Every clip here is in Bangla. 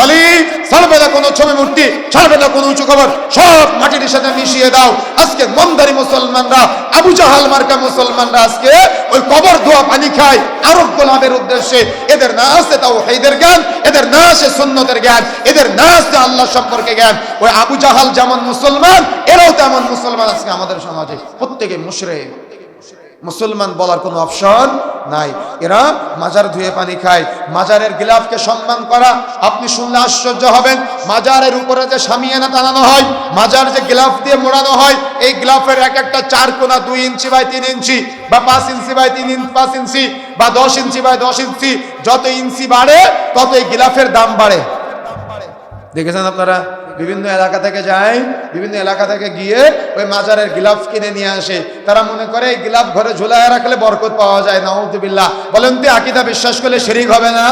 আলী, ছাড়বে না কোনো ছবি মূর্তি, ছাড়বে না কোনো উঁচু খবর সব মাটির সাথে মিশিয়ে দাও। আজকে মন্দারি মুসলমানরা, আবু জাহাল মার্কা মুসলমানরা আজকে ওই কবর ধোয়া পানি খায়। উদ্দেশ্যে, এদের না আছে তাও হেদের জ্ঞান, এদের না আছে সুন্নতের জ্ঞান, এদের না আছে আল্লাহ সম্পর্কে জ্ঞান। ওই আবু জাহাল যেমন মুসলমান, এরাও তেমন মুসলমান আজকে আমাদের সমাজে। প্রত্যেকে মুশরে মুসলমান বলার কোনো অপশন নাই। এরা মাজার ধুয়ে পানি খায়। মাজারের গিলাফকে সম্মান করা। আপনি শুনলে আশ্চর্য হবেন, মাজারের উপরে যে সামিয়ানা টানানো হয়, মাজার যে গিলাফ দিয়ে মোড়ানো হয়, এই গিলাফের এক একটা চার কোনা দুই ইঞ্চি বাই তিন ইঞ্চি বা পাঁচ ইঞ্চি বাই তিন ইঞ্চি, পাঁচ ইঞ্চি বা দশ ইঞ্চি বাই দশ ইঞ্চি, যত ইঞ্চি বাড়ে তত এই গিলাফের দাম বাড়ে। দেখেছেন আপনারা? বিভিন্ন এলাকা থেকে যায়, বিভিন্ন এলাকা থেকে গিয়ে ওই মাজারের গিলাফ কিনে নিয়ে আসে। তারা মনে করে এই গিলাফ ঘরে ঝুলায় রাখলে বরকত পাওয়া যায়, নাউজুবিল্লাহ। বলেন তুই আকিদা বিশ্বাস করলে শিরিক হবে না?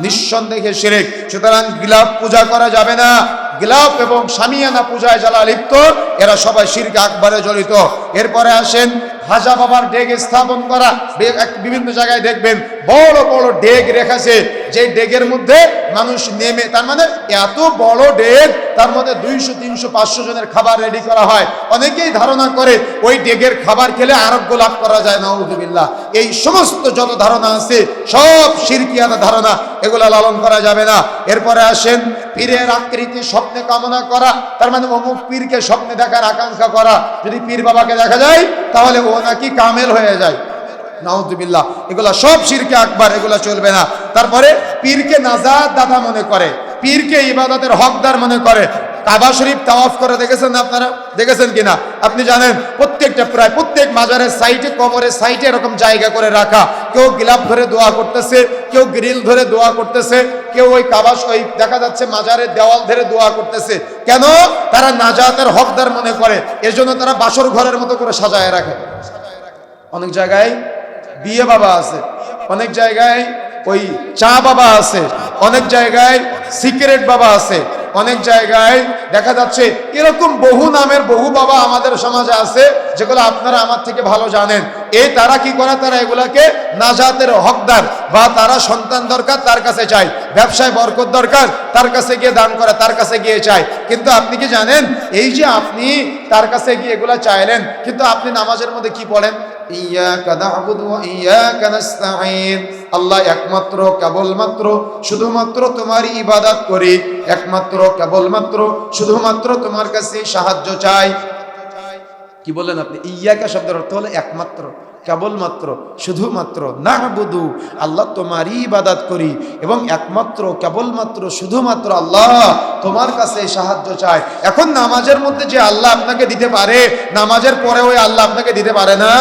নিঃসন্দেহে শিরিক। সুতরাং গিলাফ পূজা করা যাবে না। গিলাফ এবং সামিয়ানা পূজায় যারা লিপ্ত, এরা সবাই শিরকে আকবারে জড়িত। এরপরে আসেন হাজা বাবার ডেগ স্থাপন করা বিভিন্ন জায়গায় দেখবেন বড় বড় ডেগ রেখেছে। যে ডেগের মধ্যে মানুষ নেমে, তার মানে এত বড় ডেগ, তার মধ্যে দুইশো, তিনশো, পাঁচশো জনের খাবার রেডি করা হয়। অনেকেই ধারণা করে ওই ডেগের খাবার খেলে আরোগ্য লাভ করা যায় নওজুবিল্লাহ এই সমস্ত যত ধারণা আছে, সব শিরকিয়ানা ধারণা। এগুলা লালন করা যাবে না। এরপরে আসেন, পীরের আকৃতি স্বপ্নে কামনা করা, তার মানে অমুক পীরকে স্বপ্নে দেখার আকাঙ্ক্ষা করা। যদি পীর বাবাকে দেখা যায়, তাহলে ও নাকি কামেল হয়ে যায়। নাউজুবিল্লাহ, এগুলা সব শিরকে আকবার, এগুলা চলবে না। তারপরে পীরকে নাজাদ দাদা মনে করে, পীরকে ইবাদতের হকদার মনে করে কাবা শরীফ তাওয়াফ করে দেখেছেন না আপনারা? দেখেছেন কিনা? আপনি জানেন, প্রত্যেকটা প্রায়, প্রত্যেক মাজারের সাইটে, কবরের সাইটে এরকম জায়গা করে রাখা। কেউ গিলাপ ধরে দোয়া করতেছে, কেউ গ্রিল ধরে দোয়া করতেছে, কেউ ওই কাবা ওই দেখা যাচ্ছে মাজারের দেওয়াল ধরে দোয়া করতেছে। কেন? তারা নাজাতের হকদার মনে করে। এজন্য তারা বাসর ঘরের মতো করে সাজায় রাখে। অনেক জায়গায় বিয়ে বাবা আছে। অনেক জায়গায় ওই চা বাবা আছে। অনেক জায়গায় সিগারেট বাবা আছে। অনেক জায়গায় দেখা যাচ্ছে এরকম বহু নামের বহু বাবা আমাদের সমাজে আছে, যেগুলো আপনারা আমার থেকে ভালো জানেন। এই তারা কি করে? তারা এগুলাকে নাজাতের হকদার বা তারা সন্তান দরকার, তার কাছে চায়। ব্যবসায় বরকত দরকার, তার কাছে গিয়ে দান করে, তার কাছে গিয়ে চায়। কিন্তু আপনি কি জানেন? এই যে আপনি তার কাছে গিয়ে এগুলা চাইলেন, কিন্তু আপনি নামাজের মধ্যে কি পড়েন? আল্লাহ একমাত্র কেবলমাত্র শুধুমাত্র তোমারই ইবাদত করি। একমাত্র কেবলমাত্র শুধুমাত্র তোমার কাছে সাহায্য চাই। কি বললেন আপনি? ইয়াকা শব্দের অর্থ হলো একমাত্র, কেবলমাত্র, শুধুমাত্র না বুধু আল্লাহ তোমারই ইবাদাত করি এবং একমাত্র, কেবলমাত্র, শুধুমাত্র আল্লাহ তোমার কাছে সাহায্য চায় এখন নামাজের মধ্যে যে আল্লাহ আপনাকে দিতে পারে, নামাজের পরে ওই আল্লাহ আপনাকে দিতে পারে না।